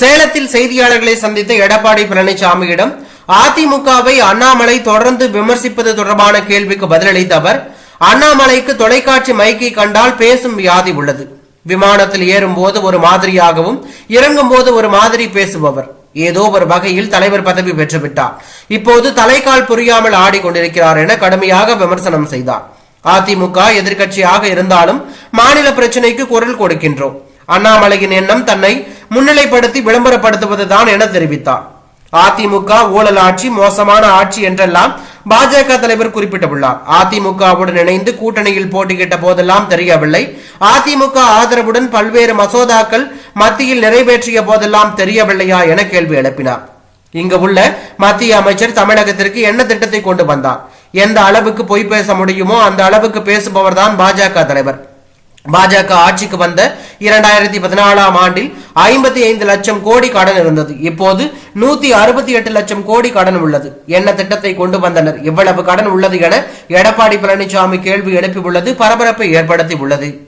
சேலத்தில் செய்தியாளர்களை சந்தித்த எடப்பாடி பழனிசாமியிடம் அதிமுகவை அண்ணாமலை தொடர்ந்து விமர்சிப்பது தொடர்பான கேள்விக்கு பதிலளித்த அவர் அண்ணாமலைக்கு தொலைக்காட்சி மைக்கை கண்டால் பேசும் வியாதி உள்ளது. விமானத்தில் ஏறும்போது ஒரு மாதிரியாகவும் இறங்கும் போது ஒரு மாதிரி பேசுபவர். ஏதோ ஒரு வகையில் தலைவர் பதவி பெற்றுவிட்டார். இப்போது தலைக்கால் புரியாமல் ஆடிக்கொண்டிருக்கிறார் என கடுமையாக விமர்சனம் செய்தார். அதிமுக எதிர்கட்சியாக இருந்தாலும் மாநில பிரச்சினைக்கு குரல் கொடுக்கின்றோம். அண்ணாமலையின் எண்ணம் தன்னை முன்னிலைப்படுத்தி விளம்பரப்படுத்துவதுதான் என தெரிவித்தார். அதிமுக ஊழல் ஆட்சி மோசமான ஆட்சி என்றெல்லாம் பாஜக தலைவர் குறிப்பிட்டுள்ளார். அதிமுகவுடன் இணைந்து கூட்டணியில் போட்டியிட்ட போதெல்லாம் தெரியவில்லை. அதிமுக ஆதரவுடன் பல்வேறு மசோதாக்கள் மத்தியில் நிறைவேற்றிய போதெல்லாம் தெரியவில்லையா என கேள்வி எழுப்பினார். இங்கு உள்ள மத்திய அமைச்சர் தமிழகத்திற்கு என்ன திட்டத்தை கொண்டு வந்தார்? எந்த அளவுக்கு பொய் பேச முடியுமோ அந்த அளவுக்கு பேசுபவர் தான் பாஜக தலைவர். பாஜக ஆட்சிக்கு வந்த இரண்டாயிரத்தி பதினாலாம் ஆண்டில் ஐம்பத்தி ஐந்து லட்சம் கோடி கடன் இருந்தது. இப்போது நூத்தி அறுபத்தி எட்டு லட்சம் கோடி கடன் உள்ளது. என்ன திட்டத்தை கொண்டு வந்தனர்? இவ்வளவு கடன் உள்ளது என எடப்பாடி பழனிசாமி கேள்வி எழுப்பியுள்ளது பரபரப்பை ஏற்படுத்தி உள்ளது.